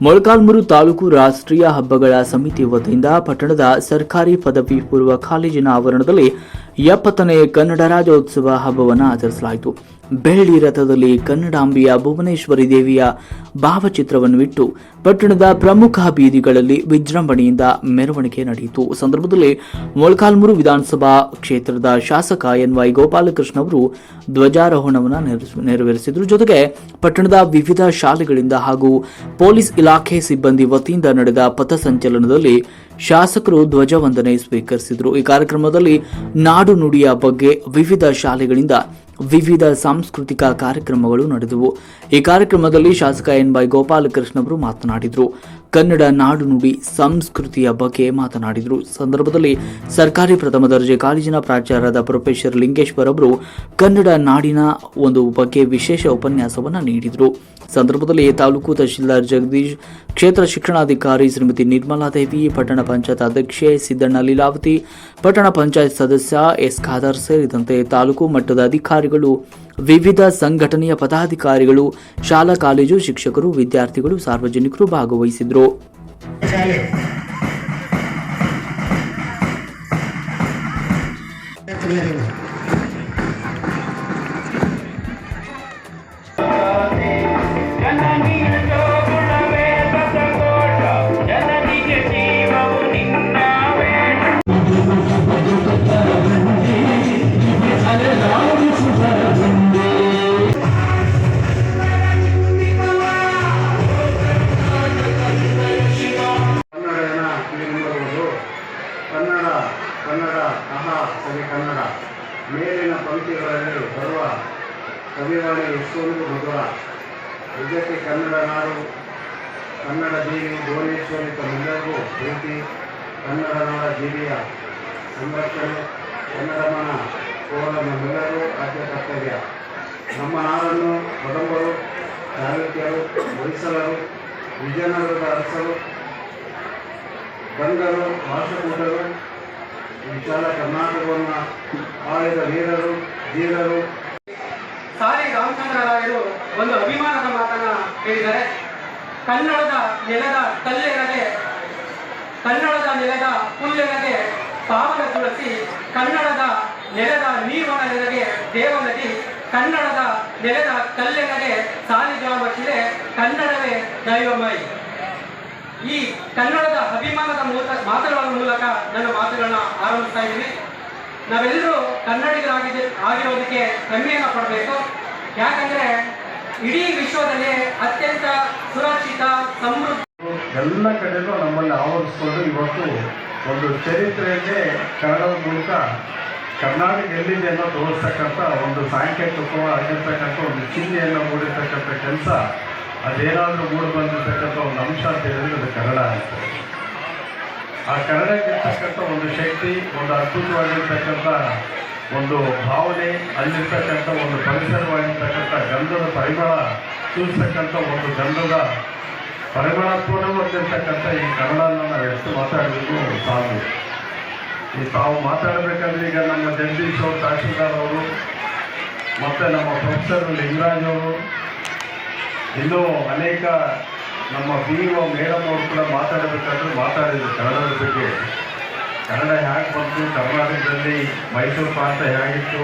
ಮೊಳಕಾಲ್ಮೂರು ತಾಲೂಕು ರಾಷ್ಟ್ರೀಯ ಹಬ್ಬಗಳ ಸಮಿತಿ ವತಿಯಿಂದ ಪಟ್ಟಣದ ಸರ್ಕಾರಿ ಪದವಿ ಪೂರ್ವ ಕಾಲೇಜಿನ ಆವರಣದಲ್ಲಿ ಎಪ್ಪತ್ತನೇ ಕನ್ನಡ ರಾಜ್ಯೋತ್ಸವ ಹಬ್ಬವನ್ನು ಆಚರಿಸಲಾಯಿತು. ಬೆಳ್ಳಿ ರಥದಲ್ಲಿ ಕನ್ನಡಾಂಬೆಯ ಭುವನೇಶ್ವರಿ ದೇವಿಯ ಭಾವಚಿತ್ರವನ್ನು ಇಟ್ಟು ಪಟ್ಟಣದ ಪ್ರಮುಖ ಬೀದಿಗಳಲ್ಲಿ ವಿಜೃಂಭಣೆಯಿಂದ ಮೆರವಣಿಗೆ ನಡೆಯಿತು. ಸಂದರ್ಭದಲ್ಲಿ ಮೊಳಕಾಲ್ಮೂರು ವಿಧಾನಸಭಾ ಕ್ಷೇತ್ರದ ಶಾಸಕ ಎನ್ ವೈ ಗೋಪಾಲಕೃಷ್ಣ ಅವರು ಧ್ವಜಾರೋಹಣವನ್ನು ನೆರವೇರಿಸ- ನೆರವೇರಿಸಿದರು. ಜೊತೆಗೆ ಪಟ್ಟಣದ ವಿವಿಧ ಶಾಲೆಗಳಿಂದ ಹಾಗೂ ಪೊಲೀಸ್ ಇಲಾಖೆ ಸಿಬ್ಬಂದಿ ವತಿಯಿಂದ ನಡೆದ ಪಥಸಂಚಲನದಲ್ಲಿ ಶಾಸಕರು ಧ್ವಜವಂದನೆ ಸ್ವೀಕರಿಸಿದರು. ಈ ಕಾರ್ಯಕ್ರಮದಲ್ಲಿ ನಾಡು ನುಡಿಯ ಬಗ್ಗೆ ವಿವಿಧ ಶಾಲೆಗಳಿಂದ ವಿವಿಧ ಸಾಂಸ್ಕೃತಿಕ ಕಾರ್ಯಕ್ರಮಗಳು ನಡೆದವು. ಈ ಕಾರ್ಯಕ್ರಮದಲ್ಲಿ ಶಾಸಕ ಎನ್ ವೈ ಗೋಪಾಲಕೃಷ್ಣ ಅವರು ಮಾತನಾಡಿದರು. ಕನ್ನಡ ನಾಡು ನುಡಿ ಸಂಸ್ಕೃತಿಯ ಬಗ್ಗೆ ಮಾತನಾಡಿದರು. ಸಂದರ್ಭದಲ್ಲಿ ಸರ್ಕಾರಿ ಪ್ರಥಮ ದರ್ಜೆ ಕಾಲೇಜಿನ ಪ್ರಾಚಾರ್ಯರಾದ ಪ್ರೊಫೆಸರ್ ಲಿಂಗೇಶ್ವರ್ ಅವರು ಕನ್ನಡ ನಾಡಿನ ಒಂದು ಬಗ್ಗೆ ವಿಶೇಷ ಉಪನ್ಯಾಸವನ್ನು ನೀಡಿದರು. ಸಂದರ್ಭದಲ್ಲಿ ತಾಲೂಕು ತಹಶೀಲ್ದಾರ್ ಜಗದೀಶ್, ಕ್ಷೇತ್ರ ಶಿಕ್ಷಣಾಧಿಕಾರಿ ಶ್ರೀಮತಿ ನಿರ್ಮಲಾ ದೇವಿ, ಪಟ್ಟಣ ಪಂಚಾಯತ್ ಅಧ್ಯಕ್ಷೆ ಸಿದ್ದಣ್ಣ ಲೀಲಾವತಿ, ಪಟ್ಟಣ ಪಂಚಾಯತ್ ಸದಸ್ಯ ಎಸ್ ಖಾದರ್ ಸೇರಿದಂತೆ ತಾಲೂಕು ಮಟ್ಟದ ಅಧಿಕಾರಿಗಳು ವಿವಿಧ ಸಂಘಟನೆಯ ಪದಾಧಿಕಾರಿಗಳು ಶಾಲಾ ಕಾಲೇಜು ಶಿಕ್ಷಕರು ವಿದ್ಯಾರ್ಥಿಗಳು ಸಾರ್ವಜನಿಕರು ಭಾಗವಹಿಸಿದ್ರು. ಮೇಲಿನ ಪಂಕ್ತಿಗಳಲ್ಲಿ ಬರುವ ಕವಿವಾಣಿ ಎಷ್ಟೊಂದು ಮಧುರ ನಿಜಕ್ಕೆ ಕನ್ನಡ ನಾಡು, ಕನ್ನಡ ದೇವಿ ಭುವನೇಶ್ವರಿ ತಮ್ಮೆಲ್ಲರಿಗೂ ಪ್ರೀತಿ, ಕನ್ನಡ ನಾಡ ಜೀವಿಯ ಸಂರಕ್ಷಣೆ, ಕನ್ನಡ ಮನ ಕೋಲ ನಮ್ಮೆಲ್ಲರೂ ಆದ್ಯ ಕರ್ತವ್ಯ. ನಮ್ಮ ನಾಡನ್ನು ಕದಂಬರು ಚಾಲುಕ್ಯರು ಹೊಯ್ಸಲರು ವಿಜಯನಗರದ ಅರಸರು, ಗಂಗರು ರಾಷ್ಟ್ರಕೂಟರು ವಿಶಾಲ ಕರ್ನಾಟಕವನ್ನು ಆಳಿದ ವೀರರು, ಧೀರರು. ಸಾರಿ ರಾಮಚಂದ್ರರಾಯರು ಒಂದು ಅಭಿಮಾನದ ಮಾತನ್ನ ಹೇಳಿದ್ದಾರೆ. ಕನ್ನಡದ ನೆಲದ ಕಲ್ಲೆರದೆ, ಕನ್ನಡದ ನೆಲದ ಹುಲ್ಲೆನಗೆ ಪಾವನ ತುಳಸಿ, ಕನ್ನಡದ ನೆಲದ ನೀರ್ವನ ನೆಲಗೆ ದೇವನದಿ ಕನ್ನಡದ ನೆಲದ ಕಲ್ಲೆನಗೆ ಶಿಲೆ, ಕನ್ನಡವೇ ದೈವಮೈ. ಈ ಕನ್ನಡದ ಅಭಿಮಾನದ ಮಾತುಗಳ ಮೂಲಕ ನನ್ನ ಮಾತುಗಳನ್ನ ಆರಂಭಿಸ್ತಾ ಇದ್ದೀನಿ. ನಾವೆಲ್ಲರೂ ಕನ್ನಡಿಗರಾಗಿದೆ ಆಗಿರೋದಕ್ಕೆ ಹೆಮ್ಮೆಯನ್ನು ಪಡಬೇಕು. ಯಾಕಂದ್ರೆ ಇಡೀ ವಿಶ್ವದಲ್ಲಿ ಅತ್ಯಂತ ಸುರಕ್ಷಿತ, ಸಮೃದ್ಧ ಎಲ್ಲ ಕಡೆನೂ ನಮ್ಮಲ್ಲಿ ಆವರಿಸ್ಕೊಂಡು ಇವತ್ತು ಒಂದು ಚರಿತ್ರೆಯನ್ನೇ ಕನ್ನಡದ ಮೂಲಕ ಕರ್ನಾಟಕ ಎಲ್ಲಿದೆ ಅನ್ನೋ ತೋರಿಸ್ತಕ್ಕಂಥ ಒಂದು ಸಾಂಕೇತಿಕವಾಗಿರ್ತಕ್ಕಂಥ ಒಂದು ಚಿಹ್ನೆಯನ್ನು ಮೂಡಿರ್ತಕ್ಕಂಥ ಕೆಲಸ ಅದೇನಾದರೂ ಮೂಡಿ ಬಂದಿರತಕ್ಕಂಥ ಒಂದು ಅಂಶ ಅಂತ ಹೇಳಿದ್ರೆ ಅದು ಕನ್ನಡ ಆಯಿತು ಆ ಕನ್ನಡಕ್ಕಿರ್ತಕ್ಕಂಥ ಒಂದು ಶಕ್ತಿ, ಒಂದು ಅದ್ಭುತವಾಗಿರ್ತಕ್ಕಂಥ ಒಂದು ಭಾವನೆ, ಅಲ್ಲಿರ್ತಕ್ಕಂಥ ಒಂದು ಪರಿಸರವಾಗಿರ್ತಕ್ಕಂಥ ಗಂಧದ ಪರಿಮಳ ತಿಳಿಸ್ತಕ್ಕಂಥ ಒಂದು ಗಂಧದ ಪರಿಮಳತ್ವನೇ ಹೊಂದಿರ್ತಕ್ಕಂಥ ಈ ಕನ್ನಡನ ನಾವು ಎಷ್ಟು ಮಾತಾಡಬೇಕು ಸಾಕು ಈ ತಾವು ಮಾತಾಡಬೇಕಾದ್ರೆ ಈಗ ನಮ್ಮ ಜಗದೀಶ್ ಅವರು, ತಹಶೀಲ್ದಾರ್ ಅವರು, ಮತ್ತು ನಮ್ಮ ಪ್ರೊಫೆಸರ್ ಲಿಂಗರಾಜ್ ಅವರು ಇನ್ನೂ ಅನೇಕ ನಮ್ಮ ಬಿ ಒ ಮೇಡಮ್ ಅವರು ಕೂಡ ಮಾತಾಡಬೇಕಾದ್ರೆ ಮಾತಾಡಿದರು ಕನ್ನಡದ ಬಗ್ಗೆ. ಕನ್ನಡ ಹೇಗೆ ಬಂತು, ಕರ್ನಾಟಕದಲ್ಲಿ ಮೈಸೂರು ಪ್ರಾಂತ ಹೇಗಿತ್ತು